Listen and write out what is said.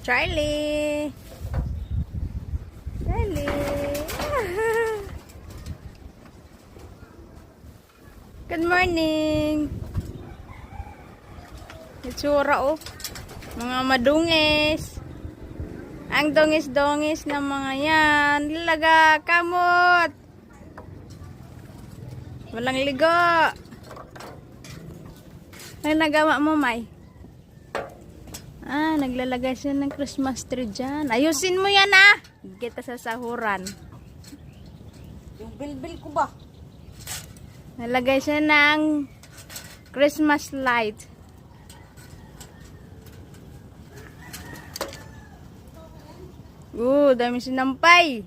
Charlie! Charlie! Good morning! Itsura oh. Mga madungis. Ang dongis-dongis ng mga yan. Lalaga, kamot! Walang ligo. Ano nagawa mo, May? Ah, naglalagay siya ng Christmas tree dyan. Ayusin mo yan, ah! Kita sa sahuran. Yung bilbil ko ba? Nalagay siya ng Christmas light. Oo, dami sinampay.